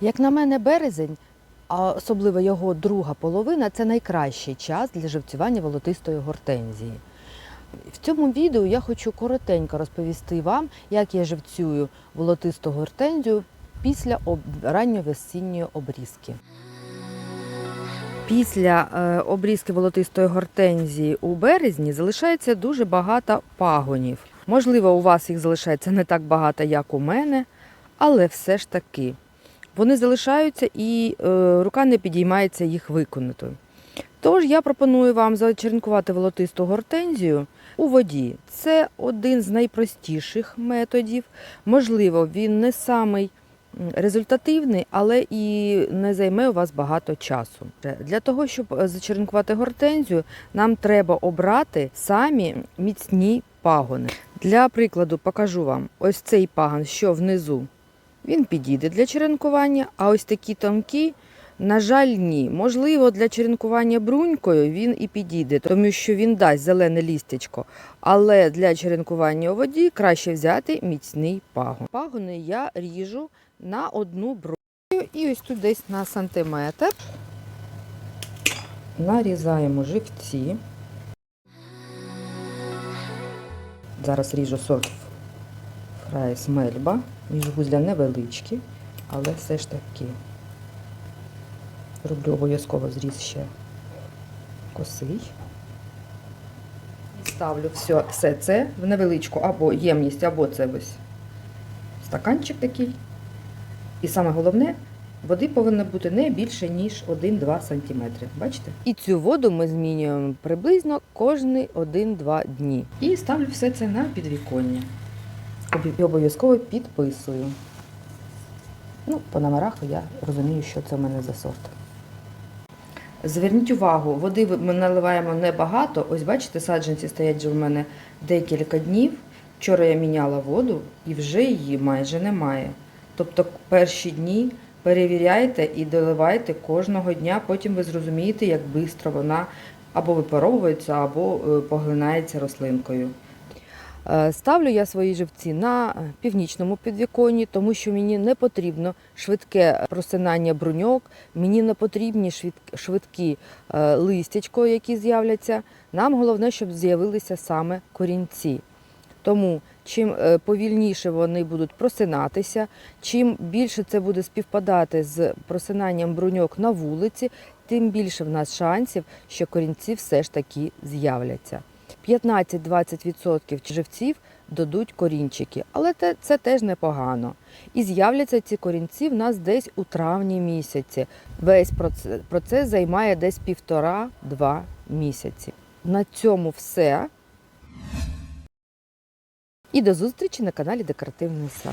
Як на мене, березень, а особливо його друга половина, це найкращий час для живцювання волотистої гортензії. В цьому відео я хочу коротенько розповісти вам, як я живцюю волотисту гортензію після ранньовесінньої обрізки. Після е, обрізки волотистої гортензії у березні залишається дуже багато пагонів. Можливо, у вас їх залишається не так багато, як у мене, але все ж таки вони залишаються і е, рука не підіймається їх виконати. Тож я пропоную вам зачеренкувати волотисту гортензію у воді. Це один з найпростіших методів. Можливо, він не самий результативний, але і не займе у вас багато часу. Для того, щоб е, зачеренкувати гортензію, нам треба обрати самі міцні пагони. Для прикладу покажу вам ось цей пагон, що внизу. Він підійде для черенкування, а ось такі тонкі, на жаль, ні. Можливо, для черенкування брунькою він і підійде, тому що він дасть зелене лістячко. Але для черенкування у воді краще взяти міцний пагон. Пагони я ріжу на одну бруньку і ось тут десь на сантиметр. Нарізаємо живці. Зараз ріжу сорт фрайс мельба. Міжвузля невеличкі, але все ж таки роблю обов'язково зріз ще косий. Ставлю все, все це в невеличку або ємність, або це ось стаканчик такий. І саме головне, води повинно бути не більше, ніж 1-2 см. Бачите? І цю воду ми змінюємо приблизно кожні 1-2 дні. І ставлю все це на підвіконня. І обов'язково підписую. Ну, по номерах я розумію, що це в мене за сорт. Зверніть увагу, води ми наливаємо небагато. Ось бачите, саджанці стоять вже в мене декілька днів. Вчора я міняла воду і вже її майже немає. Тобто перші дні перевіряйте і доливайте кожного дня, потім ви зрозумієте, як швидко вона або випаровується, або е, поглинається рослинкою. Е, Ставлю я свої живці на північному підвіконні, тому що мені не потрібно швидке просинання бруньок, мені не потрібні швидкі е, листячко, які з'являться. Нам головне, щоб з'явилися саме корінці. Тому чим е, повільніше вони будуть просинатися, чим більше це буде співпадати з просинанням бруньок на вулиці, тим більше в нас шансів, що корінці все ж таки з'являться. 15-20% живців дадуть корінчики, але це, це теж непогано. І з'являться ці корінці в нас десь у травні місяці. Весь процес, процес займає десь півтора-два місяці. На цьому все. І до зустрічі на каналі Декоративний сад.